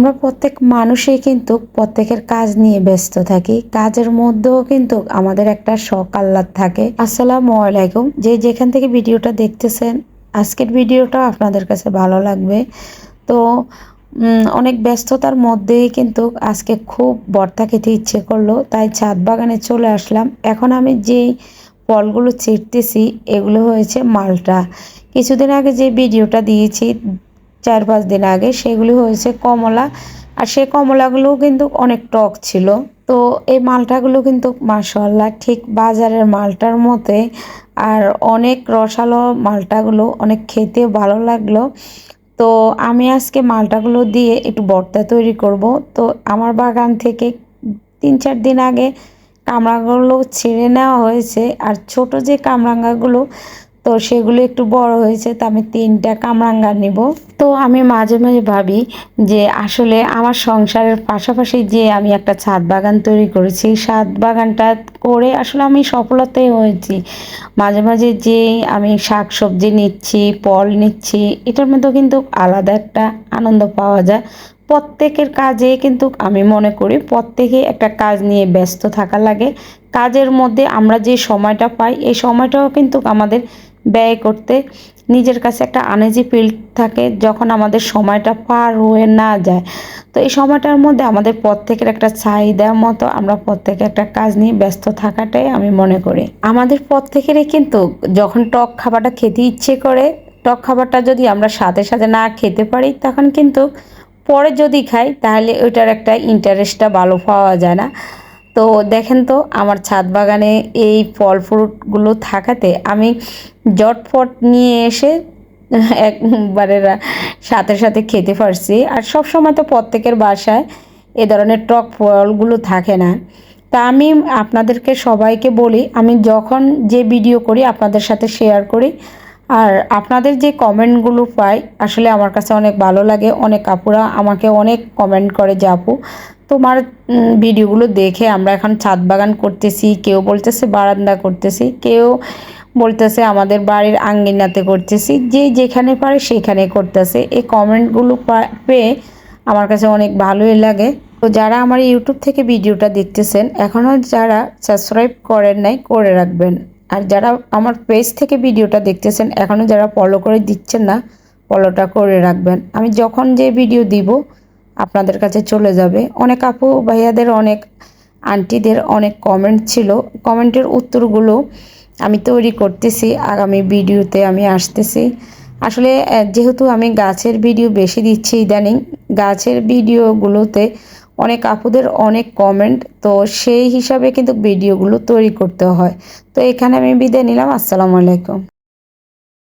আমরা প্রত্যেক মানুষই কিন্তু প্রত্যেকের কাজ নিয়ে ব্যস্ত থাকি। কাজের মধ্যেও কিন্তু আমাদের একটা শখ, আহ্লাদ থাকে। আসসালামু আলাইকুম। যে যেখান থেকে ভিডিওটা দেখতেছেন, আজকের ভিডিওটা আপনাদের কাছে ভালো লাগবে। তো অনেক ব্যস্ততার মধ্যেই কিন্তু আজকে খুব বর্তা খেতে ইচ্ছে করল, তাই ছাদ বাগানে চলে আসলাম। এখন আমি যেই ফলগুলো ছিঁড়তেছি এগুলো হয়েছে মালটা। কিছুদিন আগে যে ভিডিওটা দিয়েছি চার পাঁচ দিন আগে, সেগুলি হয়েছে কমলা। আর সেই কমলাগুলোও কিন্তু অনেক টক ছিল। তো এই মালটাগুলো কিন্তু মাসাল্লাহ ঠিক বাজারের মালটার মতে আর অনেক রসালো মালটাগুলো, অনেক খেতে ভালো লাগল। তো আমি আজকে মালটাগুলো দিয়ে একটু বর্তা তৈরি করব। তো আমার বাগান থেকে তিন চার দিন আগে কামরাঙ্গাগুলো ছিঁড়ে নেওয়া হয়েছে। আর ছোট যে কামরাঙ্গাগুলো তো সেগুলো একটু বড় হয়েছে, তো আমি তিনটা কামরাঙ্গা নিব। তো আমি মাঝে মাঝে ভাবি যে আসলে আমার সংসারের পাশাপাশি যে আমি একটা ছাদ বাগান তৈরি করেছি ছাদ বাগানটা করে আসলে আমি সফলতাই হয়েছি। মাঝে মাঝে যে আমি শাক সবজি নিচ্ছি, ফল নিচ্ছি, এটার মধ্যেও কিন্তু আলাদা একটা আনন্দ পাওয়া যায়। প্রত্যেকের কাজে কিন্তু আমি মনে করি প্রত্যেকে একটা কাজ নিয়ে ব্যস্ত থাকা লাগে। কাজের মধ্যে আমরা যে সময়টা পাই, এই সময়টাও কিন্তু আমাদের ব্যয় করতে নিজের কাছে একটা আনেজি ফিল থাকে যখন আমাদের সময়টা পার হয়ে না যায়। তো এই সময়টার মধ্যে আমাদের প্রত্যেকের একটা চাহিদা মতো আমরা প্রত্যেকে একটা কাজ নিয়ে ব্যস্ত থাকাটাই আমি মনে করি। আমাদের প্রত্যেকেরই কিন্তু যখন টক খাবারটা খেতে ইচ্ছে করে, টক খাবারটা যদি আমরা সাথে সাথে না খেতে পারি, তখন কিন্তু পরে যদি খাই, তাহলে ওইটার একটা ইন্টারেস্টটা ভালো পাওয়া যায় না। তো দেখেন তো, আমার ছাদ বাগানে এই ফল ফ্রুটগুলো থাকাতে আমি জটফট নিয়ে এসে একবারে সাথে সাথে খেতে পারছি। আর সব সময় তো প্রত্যেকের বাসায় এ ধরনের টক ফলগুলো থাকে না। তা আমি আপনাদেরকে সবাইকে বলি, আমি যখন যে ভিডিও করি আপনাদের সাথে শেয়ার করি, আর আপনাদের যে কমেন্টগুলো পাই, আসলে আমার কাছে অনেক ভালো লাগে, অনেক আপুরা আমাকে অনেক কমেন্ট করে যে আপু তোমার ভিডিওগুলো দেখে আমরা এখন ছাদ বাগান করতেছি, কেউ বলতেছে বারান্দা করতেছি, কেউ বলতেছে আমাদের বাড়ির আঙ্গিনাতে করতেছি, যে যেখানে পারে সেখানে করতেছে। এই কমেন্টগুলো পেয়ে আমার কাছে অনেক ভালোই লাগে। তো যারা আমার ইউটিউব থেকে ভিডিওটা দেখতেছেন, এখনও যারা সাবস্ক্রাইব করেন নাই, করে রাখবেন। আর যারা আমার পেজ থেকে ভিডিওটা দেখতেছেন, এখনও যারা ফলো করে দিচ্ছেন না ফলোটা করে রাখবেন। আমি যখন যে ভিডিও দিব আপনাদের কাছে চলে যাবে। অনেক আপু ভাইয়াদের, অনেক আন্টিদের অনেক কমেন্ট ছিল। কমেন্টের উত্তরগুলো আমি তৈরি করতেছি, আগামী ভিডিওতে আমি আসতেছি। আসলে যেহেতু আমি গাছের ভিডিও বেশি দিচ্ছি ইদানিং, গাছের ভিডিওগুলোতে অনেক আপুদের অনেক কমেন্ট তো সেই হিসাবে কিন্তু ভিডিওগুলো তৈরি করতে হয়। তো এখানে আমি বিদায় নিলাম। আসসালামু আলাইকুম।